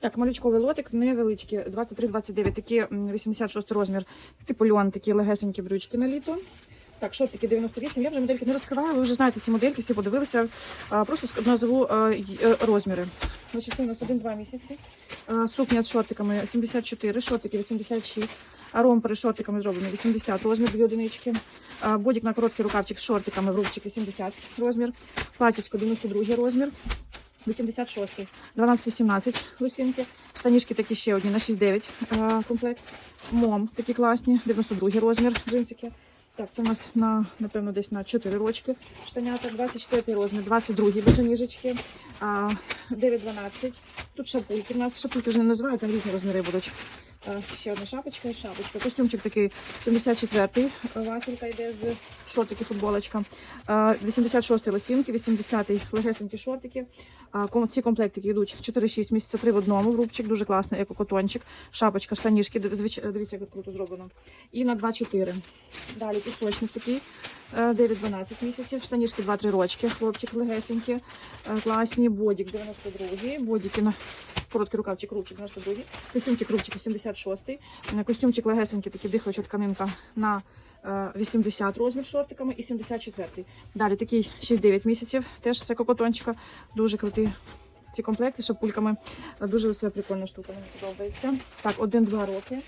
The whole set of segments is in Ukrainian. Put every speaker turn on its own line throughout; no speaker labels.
Так, малючковий лотик невеличкий, 23-29, такі 86 розмір, типу льон, такі легесенькі брючки на літо. Так, шортики 98. Я вже модельки не розкриваю, ви вже знаєте ці модельки, всі подивилися. Просто назову е, розміри. Значить, у нас 1-2 місяці. Сукня з шортиками 74, шортики 86. А ромпери з шортиками зроблені 80 розмір, дві одинички. Бодік на короткий рукавчик з шортиками в рубчик 80 розмір. Платічко 92 розмір. 86, 12-18 лосінки. Штанішки такі ще одні на 6-9 е, комплект. Мом такі класні, 92 розмір джинсики. Так, це у нас на, напевно, десь на 4 рочки штанята, 24 розмір, 22 босоніжечки, а, 9-12. Тут шапульки. У нас шапульки вже не називають, там різні розміри будуть. А, ще одна шапочка і шапочка. Костюмчик такий 74-й, вафелька йде з шортики, футболочка. А, 86-й лосінки, 80-й легесенькі шортики. Ці комплектики йдуть 4-6 місяця, 3 в одному. Рубчик дуже класний, екокотончик. Шапочка, штанішки, дивіться, як круто зроблено. І на 2-4. Далі пісочник такий, е, 9-12 місяців, штанішки 2-3 рочки, хлопчик легесенькі, е, класні, бодік 92-й, бодіки на короткий рукавчик, рубчик 92, костюмчик рубчик 86, е, костюмчик легесенький, такий дихаюча тканинка на е, 80 розмір шортиками і 74-й. Далі такий 6-9 місяців, теж це кокотончика, дуже крутий. Ці комплекти з шапульками. Е, Дуже це прикольна штука, мені подобається. Так, 1-2 роки,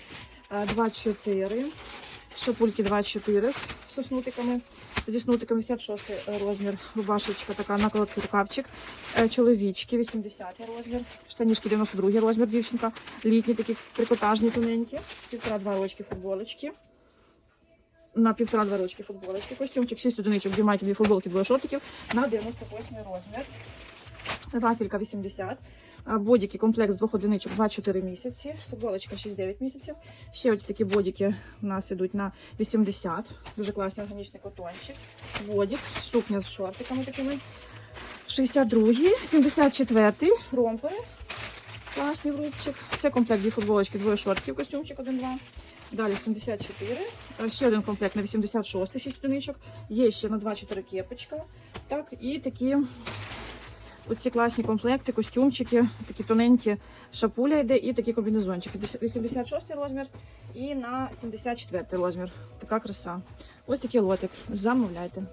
2-4. Шапульки 24 з снутиками, зі снутиками 56 розмір, рубашечка така на короткий рукавчик, Е, чоловічки 80 розмір, штанішки 92 розмір, дівчинка, літні такі трикотажні тоненькі, півтора-два рочки футболочки. На півтора-два рочки футболочки, костюмчик, 6 одиничок, дві майки, дві футболки, двоє шортиків. На 98 розмір. Вафелька 80. а, Бодіки, комплект з двох одиничок 2-4 місяці. Футболочка 6-9 місяців. Ще ось такі бодіки у нас ідуть на 80. Дуже класний органічний котончик. Бодік, сукня з шортиками такими. 62, 74, ромпери. Класний врубчик. Це комплект дві футболочки, двоє шортиків, костюмчик 1-2. Далі 74. Е, Ще один комплект на 86, 6 одиничок. Є ще на 2-4 кепочка. Так, і такі Оці класні комплекти, костюмчики, такі тоненькі шапуля йде і такі комбінезончики. 86 розмір і на 74 розмір. Така краса. Ось такий лотик. Замовляйте.